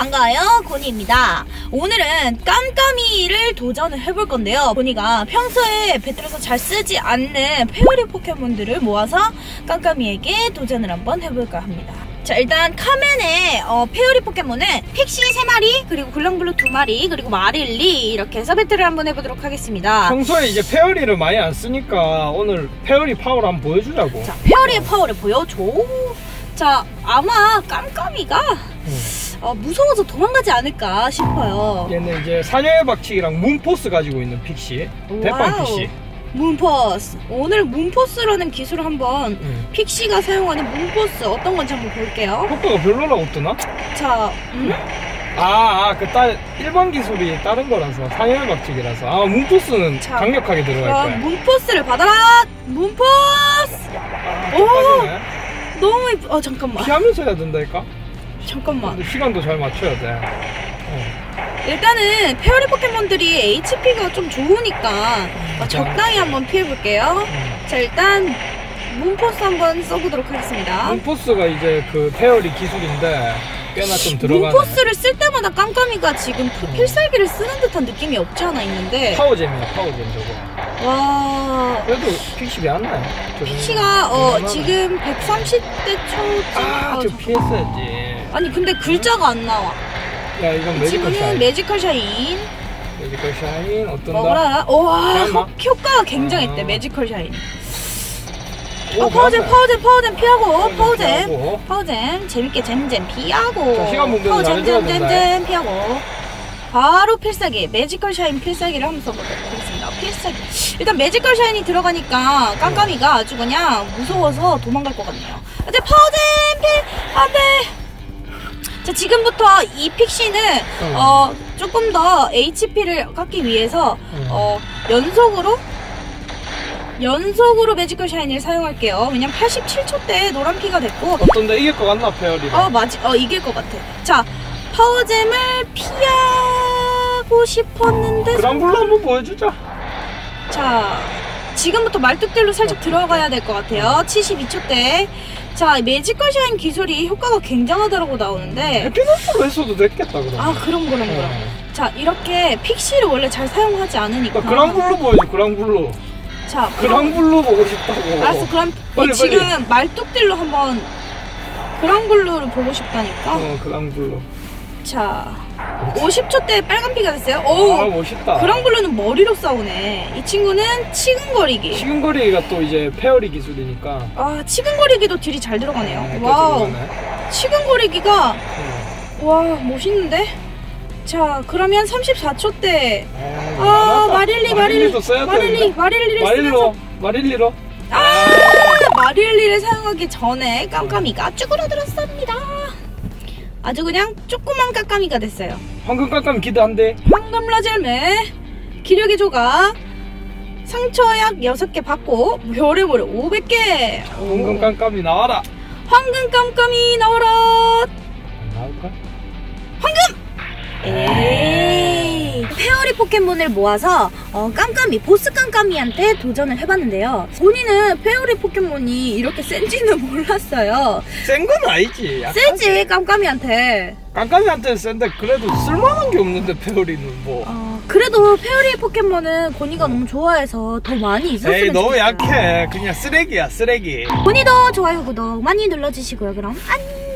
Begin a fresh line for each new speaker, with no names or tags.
반가워요 고니입니다. 오늘은 깜깜이를 도전을 해볼 건데요. 고니가 평소에 배틀에서 잘 쓰지 않는 페어리 포켓몬들을 모아서 깜깜이에게 도전을 한번 해볼까 합니다. 자 일단 카멘의 어, 페어리 포켓몬은 픽시 3마리 그리고 굴렁블루 2마리 그리고 마릴리 이렇게 해서 배틀을 한번 해보도록 하겠습니다.
평소에 이제 페어리를 많이 안 쓰니까 오늘 페어리 파워를 한번 보여주자고.
자 페어리의 파워를 보여줘. 자 아마 깜깜이가 어, 무서워서 도망가지 않을까 싶어요
얘는 이제 사녀의 박치기랑 문포스 가지고 있는 픽시. 대빵. 픽시.
문포스 오늘 문포스라는 기술을 한번
응.
픽시가 사용하는 문포스 어떤 건지 한번 볼게요
효과가 별로라고 뜨나?
자 음?
아, 아, 그 딸, 일반 기술이 다른 거라서, 사녀의 박치기라서. 아, 문포스는
자,
강력하게 들어갈 거야.
문포스를 받아라 문포스
아,
오!
똑같네.
너무 이쁘 어 잠깐만
피하면서 해야 된다니까?
잠깐만
시간도 잘 맞춰야 돼. 어.
일단은 페어리 포켓몬들이 HP가 좀 좋으니까 어, 적당히 한번 피해볼게요
음.
자 일단 문포스 한번 써보도록 하겠습니다
문포스가 이제 그 페어리 기술인데, 꽤나 좀 들어가네.
문포스를 쓸 때마다 깜깜이가 지금 그 필살기를 쓰는 듯한 느낌이 없지 않아 있는데
파워잼이야, 파워잼 저거.
와
그래도 픽시 왜안 나요? 저
픽시가. 어
얼마나
지금 130대 초쯤
아,
어,
좀 피했어야지.
아니 근데 글자가 안 나와
야, 이건 매지컬 샤인.
매지컬 샤인
매지컬 샤인 어떤다?
먹어라 와. 효- 효과가 굉장했대
아.
매지컬 샤인
오,
아, 파워잼. 파워잼 파워잼 피하고 파워잼
피하고.
파워잼 재밌게 잼잼 피하고 파워잼
잘해줘야 된다.
잼잼 피하고 바로 필살기 매지컬 샤인 필살기를 한번 써보도록 하겠습니다 필살기 일단 매지컬 샤인이 들어가니까 깜깜이가 아주 그냥 무서워서 도망갈 것 같네요 이제 파워잼 필 안 돼 자 지금부터 이 픽시는
응.
어 조금 더 HP를 깎기 위해서
응.
어 연속으로 연속으로 매지컬 샤인을 사용할게요. 왜냐면 87초 때 노란 피가 됐고
어떤데 이길 것 같나 페어리가?
어 맞지 어 이길 것 같아. 자 파워잼을 피하고 싶었는데
그랑블루 한번 보여주자.
자 지금부터 말뚝들로 살짝 들어가야 될 것 같아요. 72초 때. 자 매지컬 샤인 기술이 효과가 굉장하다고 나오는데
해피너스로 했어도 됐겠다 그럼.
아 그럼 그럼 그럼.
어.
자 이렇게 픽시를 원래 잘 사용하지 않으니까.
나 그랑블루 보여줘 그랑블루.
자
그랑블루 보고 싶다고.
알았어 그럼
빨리,
지금 말뚝들로 한번 그랑블루를 보고 싶다니까
어 그랑블루.
자 50초 때 빨간 피가 됐어요 아오
멋있다.
그랑블루는 머리로 싸우네 이 친구는 치근거리기
시근거리가 또 이제 페어리 기술이니까.
아 치근거리기도 딜이 잘 들어가네요
아,
와우. 치근거리기가
어.
와 멋있는데 자 그러면 34초 때
아,
아. 마릴리 마릴리
마릴리.
마릴리를
마릴로 마릴리로.
아 마릴리를 사용하기 전에 깜깜이가 쭈그러들었습니다 아주 그냥 조그만 깜깜이가 됐어요
황금 깜깜 기대한데.
황금 라젤매 기력의 조각 상처약 6개 받고 별의별 500개
황금 깜깜이 나와라.
황금 깜깜이 나와라
나올까?
에이 페어리 포켓몬을 모아서 어, 깜깜이 보스 깜깜이한테 도전을 해봤는데요 본인은 페어리 포켓몬이 이렇게 센지는 몰랐어요
센 건 아니지.
세지 깜깜이한테
깜깜이한테는 센데 그래도 쓸만한 게 없는데 페어리는 뭐.
어, 그래도 페어리 포켓몬은 고니가 너무 좋아해서 더 많이 있었으면
에이 너무
좋겠어요.
약해. 그냥 쓰레기야 쓰레기.
고니도 좋아요 구독 많이 눌러주시고요 그럼 안녕